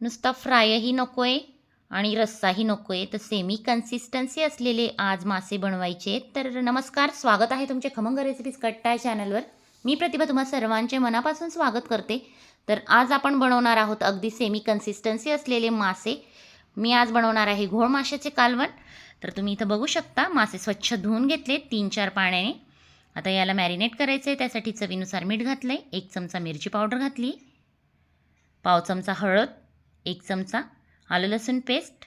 नुसता फ्रायही नको आहे आणि रस्साही नको आहे तर सेमी कन्सिस्टन्सी असलेले आज मासे बनवायचे तर नमस्कार स्वागत आहे तुमचे खमंग रेसिपीज कट्टा चॅनलवर मी प्रतिभा तुम्हा सर्वांचे मनापासून स्वागत करते. तर आज आपण बनवणार आहोत अगदी सेमी कन्सिस्टन्सी असलेले मासे. मी आज बनवणार आहे घोळ माशाचे कालवण. तर तुम्ही इथं बघू शकता मासे स्वच्छ धुवून घेतले तीन चार पाण्याने. आता याला मॅरिनेट करायचं आहे त्यासाठी चवीनुसार मीठ घातलं आहे एक चमचा मिरची पावडर घातली. पाव चमचा हळद. एक चमचा आलं लसूण पेस्ट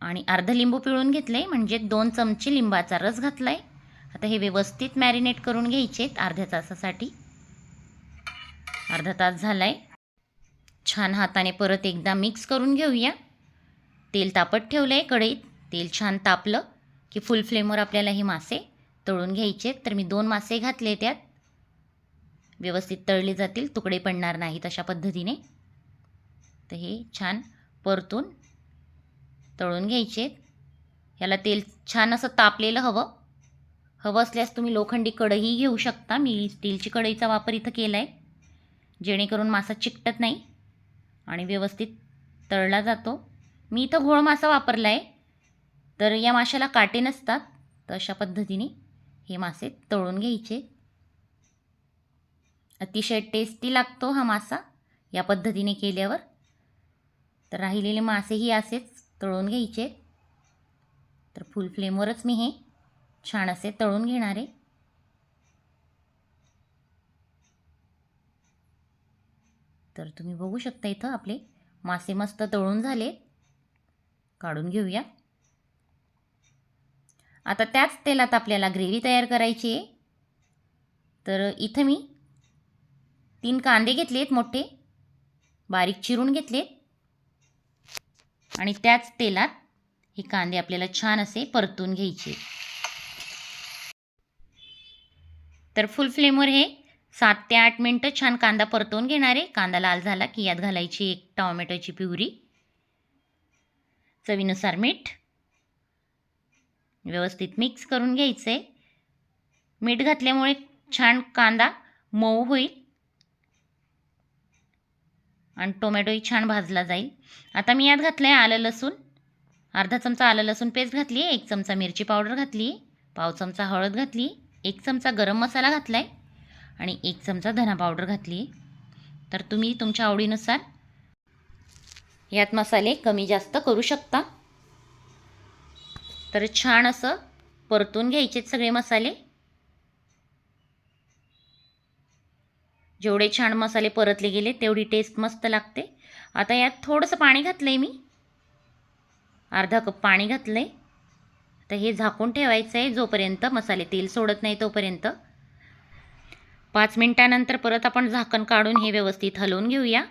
आणि अर्धा लिंबू पिळून घेतलं आहे म्हणजे दोन चमचे लिंबाचा रस घातला आहे आता हे व्यवस्थित मॅरिनेट करून घ्यायचे आहेत अर्ध्या तासासाठी. अर्धा तास झाला आहे छान हाताने परत एकदा मिक्स करून घेऊया. तेल तापत ठेवलं आहे कढईत. तेल छान तापलं की फुल फ्लेमवर आपल्याला हे मासे तळून घ्यायचे तर मी दोन मासे घातले त्यात. व्यवस्थित तळले जातील तुकडे पडणार नाहीत अशा पद्धतीने. तर हे छान परतून तळून घ्यायचे. याला तेल छान असं तापलेलं हवं. हवं असल्यास तुम्ही लोखंडी कढई घेऊ शकता. मी स्टीलची कढईचा वापर इथं केला आहे जेणेकरून मासा चिकटत नाही आणि व्यवस्थित तळला जातो. मी इथं घोळ मासा वापरला आहे तर या माशाला काटे नसतात. तर अशा पद्धतीने हे मासे तळून घ्यायचे. अतिशय टेस्टी लागतो हा मासा या पद्धतीने केल्यावर. तर राहिलेले मासेही असेच तळून घ्यायचे. तर फुल फ्लेमवरच मी हे छान असे तळून घेणार आहे. तर तुम्ही बघू शकता इथं आपले मासे मस्त तळून झाले. काढून घेऊया. आता त्याच तेलात आपल्याला ग्रेव्ही तयार करायची आहे. तर इथं मी तीन कांदे घेतलेत मोठे. बारीक चिरून घेतलेत. आणि त्याच तेलात हे कांदे आपल्याला छान असे परतून घ्यायचे. तर फुल फ्लेमवर हे सात ते आठ मिनटं छान कांदा परतवून घेणार आहे. कांदा लाल झाला की यात घालायची एक टॉमॅटोची प्युरी चवीनुसार मीठ व्यवस्थित मिक्स करून घ्यायचं आहे मीठ घातल्यामुळे छान कांदा मऊ होईल. आणि टोमॅटोही छान भाजला जाईल. आता मी यात घातलं आहे आलं लसूण. अर्धा चमचा आलं लसूण पेस्ट घातली आहे एक चमचा मिरची पावडर घातली पाव चमचा हळद घातली एक चमचा गरम मसाला घातला आहे आणि एक चमचा धना पावडर घातली. तर तुम्ही तुमच्या आवडीनुसार यात मसाले कमी जास्त करू शकता. तर छान असं परतून घ्यायचेत सगळे मसाले. जेवढे छान मसाले परतले गेले तेवढी टेस्ट मस्त लागते. आता यात थोडंसं पाणी घातलं आहे मी. अर्धा कप पाणी घातलं आहे तर हे झाकून ठेवायचं आहे जोपर्यंत मसाले तेल सोडत नाही तोपर्यंत. पाच मिनटानंतर परत आपण झाकण काढून हे व्यवस्थित हलवून घेऊया.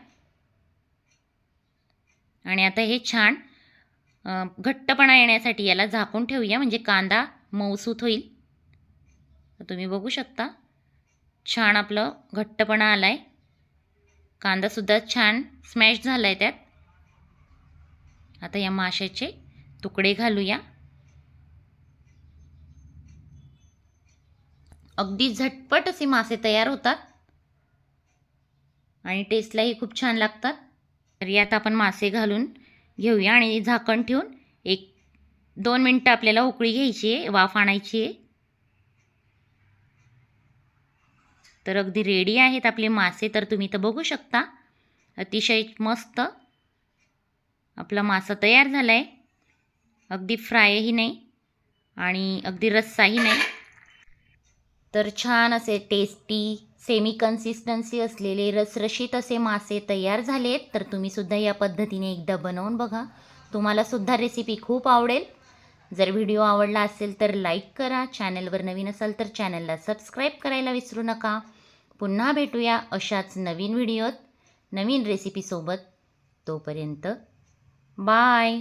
आणि आता हे छान घट्टपणा येण्यासाठी याला झाकून ठेवूया म्हणजे कांदा मऊसूत होईल. तुम्ही बघू शकता. छान आपलं घट्टपणा आला आहे कांदासुद्धा छान स्मॅश झाला आहे त्यात. आता या माशाचे तुकडे घालूया. अगदी झटपट असे मासे तयार होतात. आणि टेस्टलाही खूप छान लागतात. तर यात आपण मासे घालून घेऊया आणि झाकण ठेवून एक दोन मिनटं आपल्याला उकळी घ्यायची आहे वाफ आणायची आहे. तर अगदी रेडी आहेत आपले मासे तर तुम्ही तर बघू शकता. अतिशय मस्त आपला मासा तयार झाला आहे अगदी फ्रायही नाही आणि अगदी रस्साही नाही. तर छान असे टेस्टी सेमी कन्सिस्टन्सी असलेले रसरशीत असे मासे तयार झालेत. तर तुम्हीसुद्धा या पद्धतीने एकदा बनवून बघा. तुम्हालासुद्धा रेसिपी खूप आवडेल. जर व्हिडिओ आवडला असेल तर लाईक करा. चॅनलवर नवीन असाल तर चॅनलला सबस्क्राईब करायला विसरू नका. पुन्हा भेटूया अशाच नवीन व्हिडिओत नवीन रेसिपीसोबत तोपर्यंत बाय